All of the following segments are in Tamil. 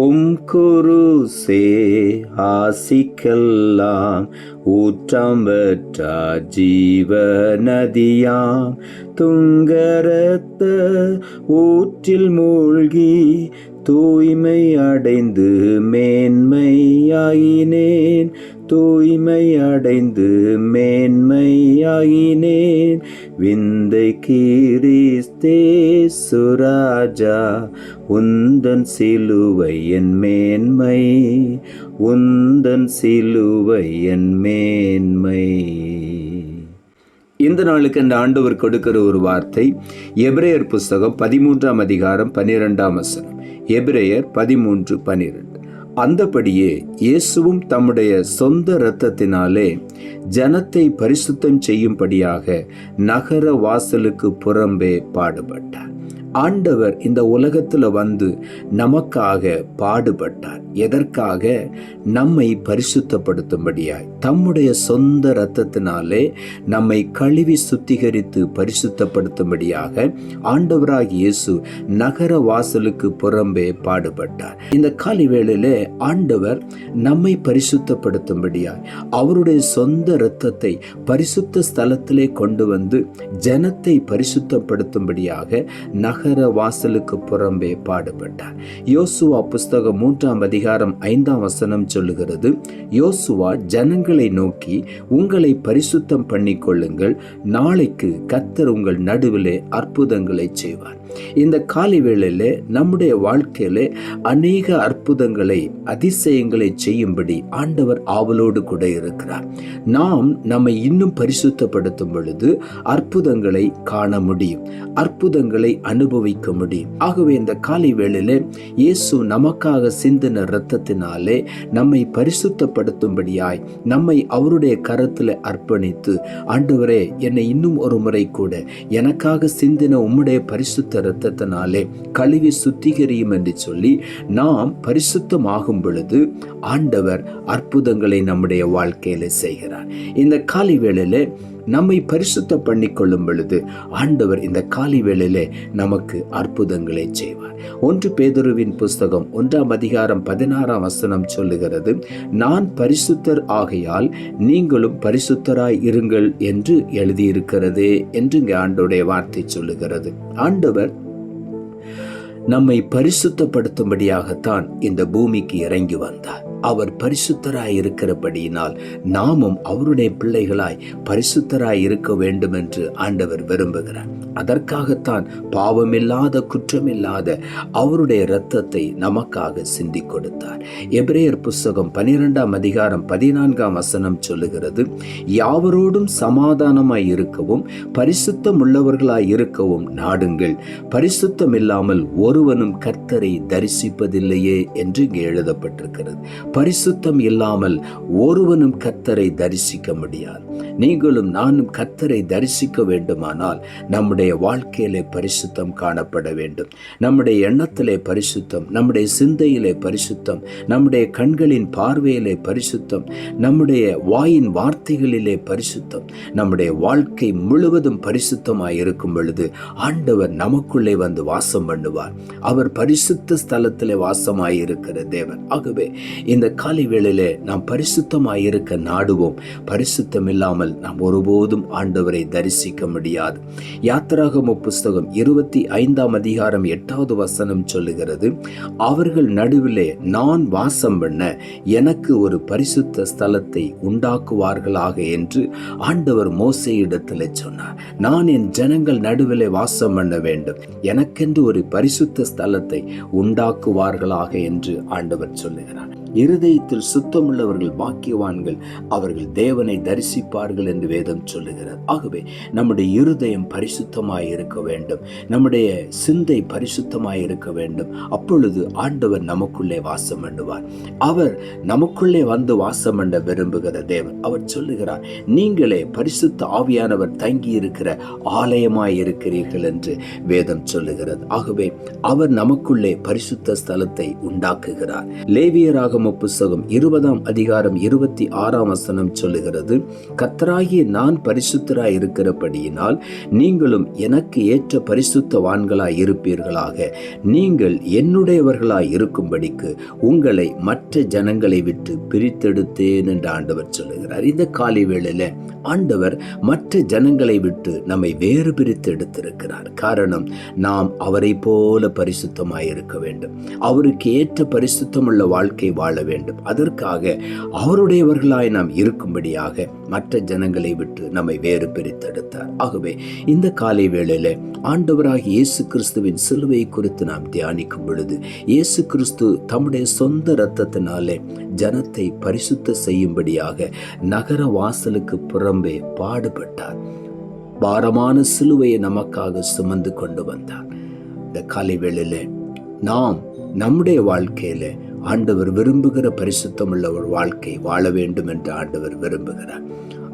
உம் குருசே ஆசிக்கெல்லாம் ஊற்றம் பெற்றா ஜீவ நதியாம் துங்கரத்த ஊற்றில் மூழ்கி தூய்மை அடைந்து மேன்மையாயினேன். தூய்மை அடைந்து மேன்மையாயினேன். விந்தை கீரிஸ்தே சுராஜா உந்தன் சிலுவை என் மேன்மை உந்தன் சிலுவை என் மேன்மை. இந்த நாளுக்கு அந்த ஆண்டவர் கொடுக்கிற ஒரு வார்த்தை எபிரேயர் புஸ்தகம் பதிமூன்றாம் அதிகாரம் பன்னிரெண்டாம் வசனம். எபிரேயர் பதிமூன்று பன்னிரெண்டு. அந்தபடியே இயேசுவும் தம்முடைய சொந்த இரத்தத்தினாலே ஜனத்தை பரிசுத்தம் செய்யும்படியாக நகர வாசலுக்கு புறம்பே பாடுபட்டார். ஆண்டவர் இந்த உலகத்தில் வந்து நமக்காக பாடுபட்டார். எதற்காக? நம்மை பரிசுத்தப்படுத்தும்படியாய். தம்முடைய சொந்த இரத்தத்தினாலே நம்மை கழுவி சுத்திகரித்து பரிசுத்தப்படுத்தும்படியாக ஆண்டவராக இயேசு நகர வாசலுக்கு புறம்பே பாடுபட்டார். இந்த காலி வேளையிலே ஆண்டவர் நம்மை பரிசுத்தப்படுத்தும்படியாய் அவருடைய சொந்த இரத்தத்தை பரிசுத்த ஸ்தலத்திலே கொண்டு வந்து ஜனத்தை பரிசுத்தப்படுத்தும்படியாக நகர நகர வாசலுக்கு புறம்பே பாடுபட்டார். யோசுவா புஸ்தகம் மூன்றாம் அதிகாரம் ஐந்தாம் வசனம் சொல்லுகிறது யோசுவா ஜனங்களை நோக்கி உங்களை பரிசுத்தம் பண்ணிக்கொள்ளுங்கள். நாளைக்கு கத்தர் உங்கள் நடுவிலே அற்புதங்களை செய்வார். இந்த காலை வேளையில நம்முடைய வாழ்க்கையில அநேக அற்புதங்களை அதிசயங்களை செய்யும்படி ஆண்டவர் ஆவலோடு கூட இருக்கிறார். நாம் நம்மை இன்னும் பரிசுத்தப்படுத்தும் பொழுது அற்புதங்களை காண முடியும் அற்புதங்களை அனுபவிக்க முடியும். ஆகவே இந்த காலை வேளையில இயேசு நமக்காக சிந்தின இரத்தத்தினாலே நம்மை பரிசுத்தப்படுத்தும்படியாய் நம்மை அவருடைய கரத்தில் அர்ப்பணித்து ஆண்டவரே என்னை இன்னும் ஒரு முறை கூட எனக்காக சிந்தின உம்முடைய பரிசுத்த இரத்தத்தினாலே கழுவி சுத்திகரியும் என்று சொல்லி நாம் பரிசுத்தமாகும் பொழுது ஆண்டவர் அற்புதங்களை நம்முடைய வாழ்க்கையில செய்கிறார். இந்த காலை வேளையில நம்மை பரிசுத்த பண்ணி கொள்ளும் பொழுது ஆண்டவர் இந்த காலை வேளையிலே நமக்கு அற்புதங்களை செய்வார். ஒன்று பேதுருவின் புஸ்தகம் ஒன்றாம் அதிகாரம் பதினாறாம் வசனம் சொல்லுகிறது நான் பரிசுத்தர் ஆகையால் நீங்களும் பரிசுத்தராய் இருங்கள் என்று எழுதியிருக்கிறது என்று இங்கே ஆண்டோடைய வார்த்தை சொல்லுகிறது. ஆண்டவர் நம்மை பரிசுத்தப்படுத்தும்படியாகத்தான் இந்த பூமிக்கு இறங்கி வந்தார். அவர் பரிசுத்தராய் இருக்கிறபடியினால் நாமும் அவருடைய பிள்ளைகளாய் பரிசுத்தராய் இருக்க வேண்டும் என்று ஆண்டவர் விரும்புகிறார். அதற்காகத்தான் பாவமில்லாத குற்றமில்லாத அவருடைய இரத்தத்தை நமக்காக சிந்தி கொடுத்தார். எபிரேயர் புஸ்தகம் பனிரெண்டாம் அதிகாரம் பதினான்காம் வசனம் சொல்லுகிறது யாவரோடும் சமாதானமாய் இருக்கவும் பரிசுத்தம் உள்ளவர்களாய் இருக்கவும் நாடுங்கள். பரிசுத்தம் இல்லாமல் ஒருவனும் கர்த்தரை தரிசிப்பதில்லையே என்று இங்கே எழுதப்பட்டிருக்கிறது. பரிசுத்தம் இல்லாமல் ஒருவனும் கத்தரை தரிசிக்க முடியாது. நீங்களும் நானும் கத்தரை தரிசிக்க வேண்டுமானால் நம்முடைய வாழ்க்கையிலே பரிசுத்தம் காணப்பட வேண்டும். நம்முடைய எண்ணத்திலே பரிசுத்தம் நம்முடைய சிந்தையிலே பரிசுத்தம் நம்முடைய கண்களின் பார்வையிலே பரிசுத்தம் நம்முடைய வாயின் வார்த்தைகளிலே பரிசுத்தம் நம்முடைய வாழ்க்கை முழுவதும் பரிசுத்தமாய் இருக்கும் பொழுது ஆண்டவர் நமக்குள்ளே வந்து வாசம் பண்ணுவார். அவர் பரிசுத்த ஸ்தலத்திலே வாசமாய் இருக்கிற தேவன். ஆகவே இந்த காலை வேளையில நாம் பரிசுத்தமாய் இருக்க நாடுவோம். பரிசுத்தம் இல்லாமல் நாம் ஒருபோதும் ஆண்டவரை தரிசிக்க முடியாது. யாத்திராகம புஸ்தகம் இருபத்தி ஐந்தாம் அதிகாரம் எட்டாவது வசனம் சொல்லுகிறது அவர்கள் நடுவிலே நான் வாசம் பண்ண எனக்கு ஒரு பரிசுத்த ஸ்தலத்தை உண்டாக்குவார்களாக என்று ஆண்டவர் மோசையிடத்தில் சொன்னார். நான் என் ஜனங்கள் நடுவிலே வாசம் பண்ண வேண்டும். எனக்கென்று ஒரு பரிசுத்த ஸ்தலத்தை உண்டாக்குவார்களாக என்று ஆண்டவர் சொல்லுகிறார். இருதயத்தில் சுத்தமுள்ளவர்கள் பாக்கியவான்கள் அவர்கள் தேவனை தரிசிப்பார்கள் என்று வேதம் சொல்லுகிறது. ஆகவே நம்முடைய இருதயம் பரிசுத்தமாய் இருக்க வேண்டும். நம்முடைய சிந்தை பரிசுத்தமாய் இருக்க வேண்டும். அப்பொழுது ஆண்டவர் நமக்குள்ளே வாசம் பண்ணுவார். அவர் நமக்குள்ளே வந்து வாசம் பண்ண விரும்புகிற தேவன். அவர் சொல்லுகிறார் நீங்களே பரிசுத்த ஆவியானவர் தங்கி இருக்கிற ஆலயமாய் இருக்கிறீர்கள் என்று வேதம் சொல்லுகிறது. ஆகவே அவர் நமக்குள்ளே பரிசுத்த ஸ்தலத்தை உண்டாக்குகிறார். லேவியராகம புஸ்தகம் இருபதாம் அதிகாரம் இருபத்தி ஆறாம் வசனம் சொல்லுகிறது கத்தராகிய நான் பரிசுத்தராய் இருக்கிறபடியினால் நீங்களும் எனக்கு ஏற்ற பரிசுத்தவான்களாய் இருப்பீர்களாக நீங்கள் என்னுடையவர்களாய் இருக்கும்படிக்கு உங்களை மற்ற ஜனங்களை விட்டு பிரித்தெடுத்தேன் என்று ஆண்டவர் சொல்லுகிறார். இந்த காலை வேளையில ஆண்டவர் மற்ற ஜனங்களை விட்டு நம்மை வேறு பிரித்து எடுத்திருக்கிறார். காரணம் நாம் அவரை போல பரிசுத்தமாயிருக்க வேண்டும். அவருக்கு ஏற்ற பரிசுத்தமுள்ள வாழ்க்கை வாழ வேண்டும். அதற்காக அவருடையவர்களாய் நாம் இருக்கும்படியாக மற்ற ஜனங்களை விட்டு நம்மை வேறு பிரித்தெடுத்தார் ஆகவே இந்த காலை வேளையில் ஆண்டவராக இயேசு கிறிஸ்துவின் சிலுவை குறித்து நாம் தியானிக்கும் பொழுது இயேசு கிறிஸ்து தம்முடைய சொந்த இரத்தத்தினாலே ஜனத்தை பரிசுத்த செய்யும்படியாக நகர வாசலுக்கு புறம் புறம்பே பாடுபட்டார். பாரமான சிலுவையை நமக்காக சுமந்து கொண்டு வந்தார். இந்த காலை வேளையில் நாம் நம்முடைய வாழ்க்கையில ஆண்டவர் விரும்புகிற பரிசுத்தம் உள்ள ஒரு வாழ்க்கை வாழ வேண்டும் என்று ஆண்டவர் விரும்புகிறார்.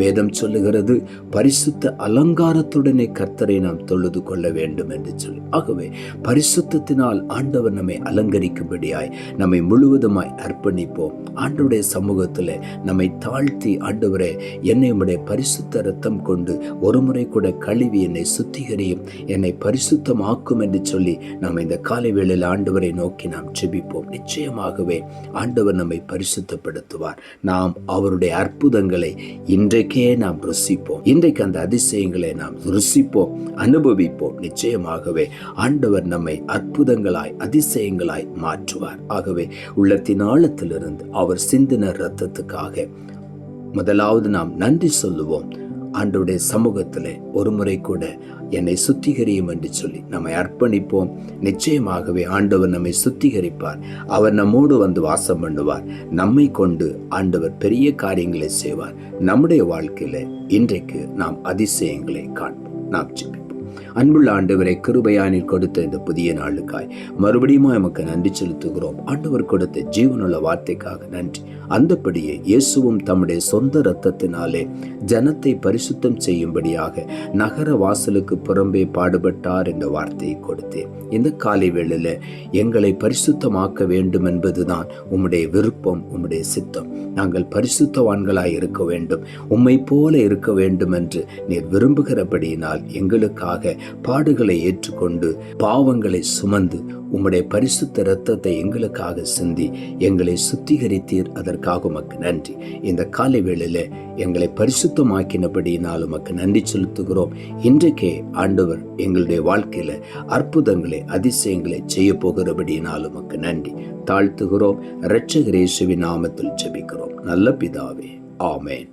வேதம் சொல்லுகிறது பரிசுத்த அலங்காரத்துடனே கர்த்தரை நாம் தொழுது கொள்ள வேண்டும் என்று சொல்லி. ஆகவே பரிசுத்தத்தினால் ஆண்டவர் நம்மை அலங்கரிக்கும்படியாய் நம்மை முழுவதுமாய் அர்ப்பணிப்போம். ஆண்டுடைய சமூகத்தில் நம்மை தாழ்த்தி ஆண்டவரே என்னை உடைய பரிசுத்த ரத்தம் கொண்டு ஒரு முறை கூட கழுவி என்னை சுத்திகரியும் என்னை பரிசுத்தமாக்கும் என்று சொல்லி நாம் இந்த காலை வேளையில் ஆண்டவரை நோக்கி நாம் ஜெபிப்போம். நிச்சயமாகவே ஆண்டவர் நம்மை பரிசுத்தப்படுத்துவார். நாம் அவருடைய அற்புதங்களை இன்றைக்கு நாம் ருசிப்போம். இன்றைக்கு அந்த அதிசயங்களை நாம் ருசிப்போம் அனுபவிப்போம். நிச்சயமாகவே ஆண்டவர் நம்மை அற்புதங்களாய் அதிசயங்களாய் மாற்றுவார். ஆகவே உள்ளத்தின் ஆழத்திலிருந்து அவர் சிந்தின ரத்தத்துக்காக முதலாவது நாம் நன்றி சொல்லுவோம். ஆண்டுடைய சமூகத்தில் ஒரு முறை கூட என்னை சுத்திகரியும் என்று சொல்லி நம்மை அர்ப்பணிப்போம். நிச்சயமாகவே ஆண்டவர் நம்மை சுத்திகரிப்பார். அவர் நம்மோடு வந்து வாசம் பண்ணுவார். நம்மை கொண்டு ஆண்டவர் பெரிய காரியங்களை செய்வார். நம்முடைய வாழ்க்கையில் இன்றைக்கு நாம் அதிசயங்களை காண்போம். நாம் ஜெபிப்போம். அன்புள்ள ஆண்டவரை கிருபையானில் கொடுத்த இந்த புதிய நாளுக்காய் மறுபடியும் எமக்கு நன்றி செலுத்துகிறோம். ஆண்டவர் கொடுத்த ஜீவனுள்ள வார்த்தைக்காக நன்றி. அந்தபடியே இயேசுவும் தம்முடைய சொந்த இரத்தத்தினாலே ஜனத்தை பரிசுத்தம் செய்யும்படியாக நகர வாசலுக்கு புறம்பே பாடுபட்டார் என்ற வார்த்தையை கொடுத்தேன். இந்த காலை வேளையில் எங்களை பரிசுத்தமாக்க வேண்டும் என்பதுதான் உம்முடைய விருப்பம் உம்முடைய சித்தம். நாங்கள் பரிசுத்தவான்களாய் இருக்க வேண்டும் உம்மை போல இருக்க வேண்டும் என்று நீர் விரும்புகிறபடியினால் எங்களுக்காக பாடுகளை ஏற்றுக்கொண்டு பாவங்களை சுமந்து உம்முடைய பரிசுத்த இரத்தத்தை எங்களுக்காக சிந்தி எங்களை சுத்திகரித்தீர் அதற்கு கொடுத்ததற்காக உமக்கு நன்றி. இந்த காலை வேளையில் எங்களை பரிசுத்தமாக்கினபடியினால் உமக்கு நன்றி செலுத்துகிறோம். இன்றைக்கே ஆண்டவர் எங்களுடைய வாழ்க்கையில் அற்புதங்களை அதிசயங்களை செய்ய போகிறபடியினால் உமக்கு நன்றி. தாழ்த்துகிறோம். ரட்சகரேசுவின் இயேசுவி நாமத்தில் ஜெபிக்கிறோம். நல்ல பிதாவே. ஆமேன்.